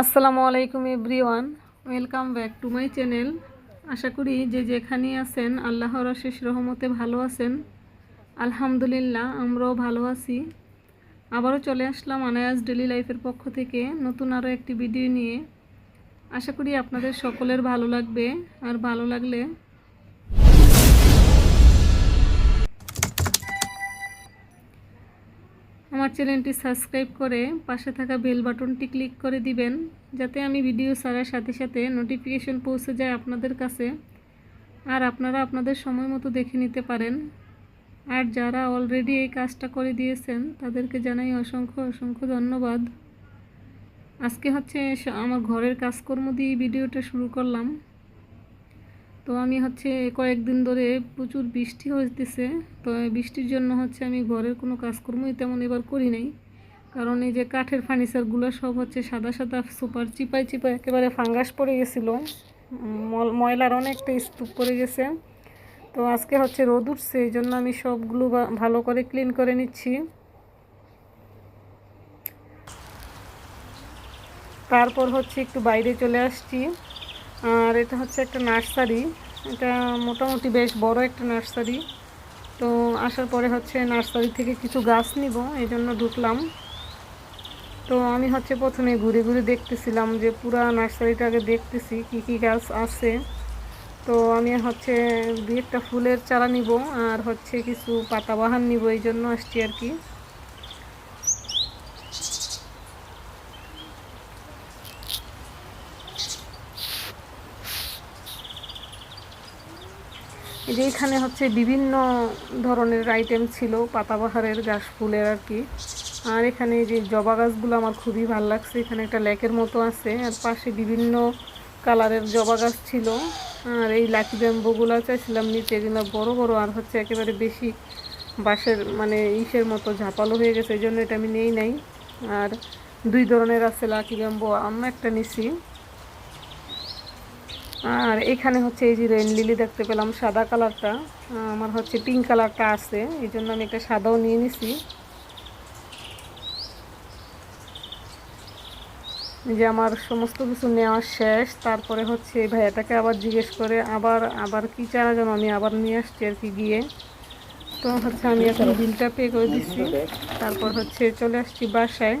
আসসালামু আলাইকুম everyone. Welcome back to my channel. আশা করি যে যেখানেই আছেন, আল্লাহর অশেষ রহমতে ভালো আছেন। আলহামদুলিল্লাহ, আমরাও ভালো আছি। আবারও চলে আসলাম আনায়াস ডেলি লাইফের পক্ষ থেকে নতুন আরও একটি ভিডিও নিয়ে। আশা করি আপনাদের সকলের ভালো লাগবে। আর ভালো লাগলে আমার চ্যানেলটি সাবস্ক্রাইব করে পাশে থাকা বেল বাটনটি ক্লিক করে দিবেন, যাতে আমি ভিডিও ছাড়ার সাথে সাথে নোটিফিকেশন পৌঁছে যায় আপনাদের কাছে আর আপনারা আপনাদের সময় মতো দেখে নিতে পারেন। আর যারা অলরেডি এই কাজটা করে দিয়েছেন, তাদেরকে জানাই অসংখ্য অসংখ্য ধন্যবাদ। আজকে হচ্ছে আমার ঘরের কাজকর্ম দিয়ে ভিডিওটা শুরু করলাম। তো আমি হচ্ছে কয়েকদিন ধরে প্রচুর বৃষ্টি হইতেছে। তো বৃষ্টির জন্য হচ্ছে আমি ঘরের কোনো কাজকর্মই তেমন এবার করি নাই। কারণ এই যে কাঠের ফার্নিচারগুলো সব হচ্ছে সাদা সাদা সুপার চিপাই চিপাই একেবারে ফাঙ্গাস পড়ে গেছিল। ময়লার অনেকটা স্তূপ পড়ে গেছে। তো আজকে হচ্ছে রোদ উঠছে, এই জন্য আমি সবগুলো ভালো করে ক্লিন করে নিচ্ছি। তারপর হচ্ছে একটু বাইরে চলে আসছি। আর এটা হচ্ছে একটা নার্সারি। এটা মোটামুটি বেশ বড় একটা নার্সারি। তো আসার পরে হচ্ছে নার্সারি থেকে কিছু গাছ নিব, এই জন্য ঢুকলাম। তো আমি হচ্ছে প্রথমে ঘুরে ঘুরে দেখতেছিলাম যে পুরা নার্সারিটা আগে দেখতেছি, কি কি গাছ আছে। তো আমি হচ্ছে দু একটা ফুলের চারা নিব, আর হচ্ছে কিছু পাতাবাহার নিব, এই জন্য আসছি আর কি। যে এখানে হচ্ছে বিভিন্ন ধরনের আইটেম ছিল, পাতাবাহারের গাছ ফুলের আর কি। আর এখানে যে জবা গাছগুলো আমার খুবই ভালো লাগছে, এখানে একটা লেকের মতো আছে, আর পাশে বিভিন্ন কালারের জবা গাছ ছিল। আর এই লাকি ব্যাম্বুগুলো চাইছিলাম নিচে, এগুলো বড় বড় আর হচ্ছে একেবারে বেশি বাঁশের মানে ইসের মতো ঝাপালো হয়ে গেছে, এই জন্য এটা আমি নেই নাই। আর দুই ধরনের আছে লাকি ব্যাম্বু, আমি একটা নিছি। আর এখানে হচ্ছে এই যে রেন লিলি দেখতে পেলাম সাদা কালারটা। আমার হচ্ছে পিঙ্ক কালারটা আছে এই জন্য আমি একটা সাদাও নিয়ে নিছি। যে আমার সমস্ত কিছু নেওয়া শেষ তারপরে হচ্ছে এই ভাইয়াটাকে আবার জিজ্ঞেস করে আবার আবার কি চারা যেন আমি আবার নিয়ে আসছি আর কি গিয়ে। তো হচ্ছে আমি এখন বিলটা পে করে দিচ্ছি। তারপর হচ্ছে চলে আসছি বাসায়।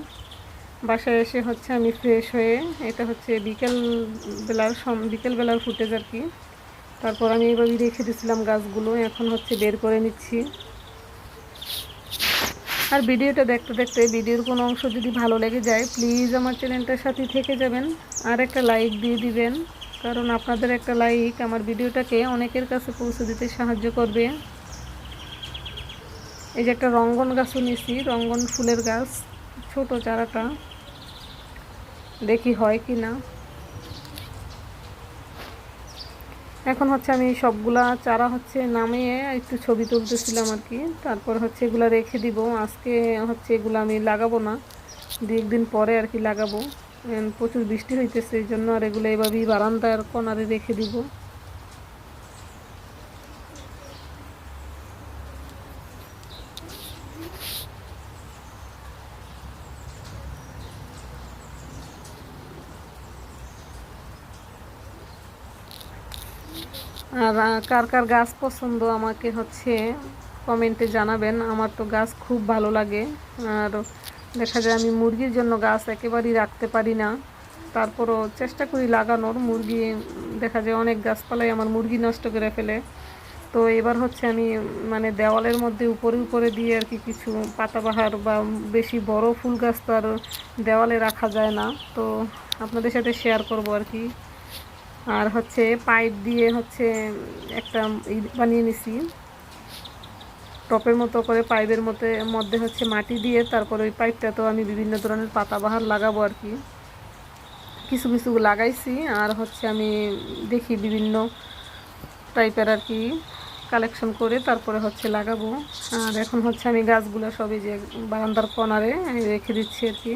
বাসায় এসে হচ্ছে আমি ফ্রেশ হয়ে, এটা হচ্ছে বিকেল বেলার সম- বিকেল বেলার ফুটেজ আর কি। তারপর আমি এইভাবে রেখে দিয়েছিলাম গাছগুলো, এখন হচ্ছে বের করে নিচ্ছি। আর ভিডিওটা দেখতে দেখতে, ভিডিওর কোনো অংশ যদি ভালো লেগে যায় প্লিজ আমার চ্যানেলটার সাথে থেকে যাবেন। আর একটা লাইক দিয়ে দিবেন, কারণ আপনাদের একটা লাইক আমার ভিডিওটাকে অনেকের কাছে পৌঁছে দিতে সাহায্য করবে। এই যে একটা রঙ্গন গাছও নিয়েছি, রঙ্গন ফুলের গাছ। ছোট চারাটা। দেখি হয় কি না এখন হচ্ছে আমি সবগুলা চারা হচ্ছে নামিয়ে একটু ছবি তুলতেছিলাম আর কি। তারপর হচ্ছে এগুলা রেখে দিব। আজকে হচ্ছে এগুলো আমি লাগাবো না। দু একদিন পরে আর কি লাগাবো। প্রচুর বৃষ্টি হইতেছে, এই জন্য আর এগুলো এভাবেই বারান্দার কোনারে রেখে দিব। আর কার কার গাছ পছন্দ আমাকে হচ্ছে কমেন্টে জানাবেন। আমার তো গাছ খুব ভালো লাগে। আর দেখা যায় আমি মুরগির জন্য গাছ একেবারেই রাখতে পারি না। তারপরও চেষ্টা করি লাগানোর। মুরগি, দেখা যায় অনেক গাছপালাই আমার মুরগি নষ্ট করে ফেলে। তো এবার হচ্ছে আমি মানে দেওয়ালের মধ্যে উপরে উপরে দিয়ে আর কি কিছু পাতাবাহার বা বেশি বড় ফুল গাছ তো আর দেওয়ালে রাখা যায় না। তো আপনাদের সাথে শেয়ার করব আর কি। আর হচ্ছে পাইপ দিয়ে হচ্ছে একটা বানিয়ে নিছি। টপের মতো করে পাইপের মধ্যে মধ্যে হচ্ছে মাটি দিয়ে তারপরে ওই পাইপটা তো আমি বিভিন্ন ধরনের পাতাবাহার লাগাবো আর কি। কিছু কিছু লাগাইছি আর হচ্ছে আমি দেখি বিভিন্ন টাইপের আর কি কালেকশন করে তারপরে হচ্ছে লাগাবো। আর এখন হচ্ছে আমি গাছগুলো সবই যে বারান্দার কর্নারে আমি রেখে দিচ্ছি আর কি।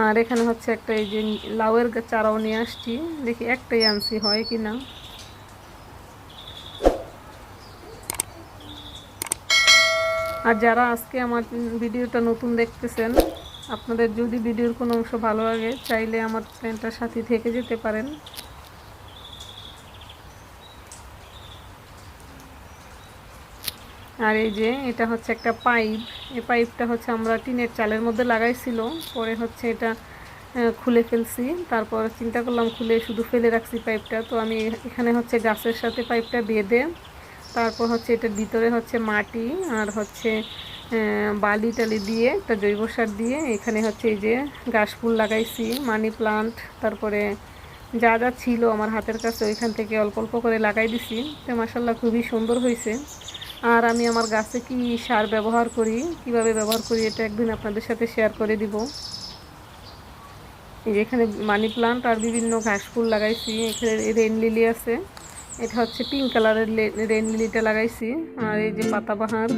আর এখানে হচ্ছে একটা এই যে লাউয়ের চারাও নিয়ে আসছি। দেখি একটাই আনছি, হয় কি না? আর যারা আজকে আমার ভিডিওটা নতুন দেখতেছেন, আপনাদের যদি ভিডিওর কোনো অংশ ভালো লাগে, চাইলে আমার চ্যানেলটার সাথে থেকে যেতে পারেন। আর এই যে এটা হচ্ছে একটা পাইপ। এই পাইপটা হচ্ছে আমরা টিনের চালের মধ্যে লাগাইছিল। পরে হচ্ছে এটা খুলে ফেলছি। তারপর চিন্তা করলাম খুলে শুধু ফেলে রাখছি পাইপটা। তো আমি এখানে হচ্ছে গাছের সাথে পাইপটা বেঁধে তারপর হচ্ছে এটার ভিতরে হচ্ছে মাটি আর হচ্ছে বালি টালি দিয়ে একটা জৈব সার দিয়ে এখানে হচ্ছে এই যে ঘাস ফুল লাগাইছি, মানি প্লান্ট। তারপরে যা যা ছিল আমার হাতের কাছে ওইখান থেকে অল্প অল্প করে লাগাই দিছি। তো মাসাল্লাহ খুবই সুন্দর হয়েছে আর আমি আমার গাছে কি সার ব্যবহার করি, কীভাবে ব্যবহার করি এটা একদিন আপনাদের সাথে শেয়ার করে দিব। এখানে মানি প্লান্ট আর বিভিন্ন ঘাস ফুল লাগাইছি, এখানে রেন লিলি আছে, এটা হচ্ছে পিঙ্ক কালারের রেন লিলিটা লাগাইছি, আর এই যে পাতাবাহার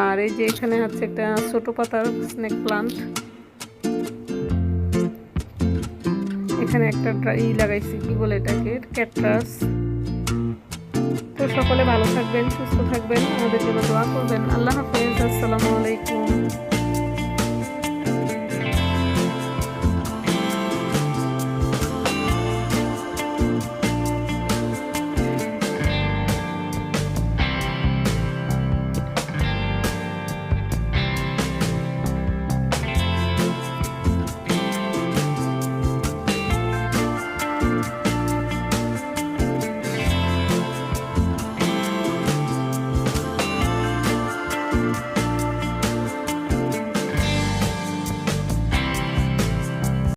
আর এই যে এখানে হচ্ছে একটা ছোট পাতার স্নেক প্লান্ট এখানে একটা ই লাগাইছি, কি বলে এটাকে? ক্যাটরাস তো সকলে ভালো থাকবেন সুস্থ থাকবেন। আমাদের জন্য দোয়া করবেন। আল্লাহ হাফিজ। আসসালামু আলাইকুম।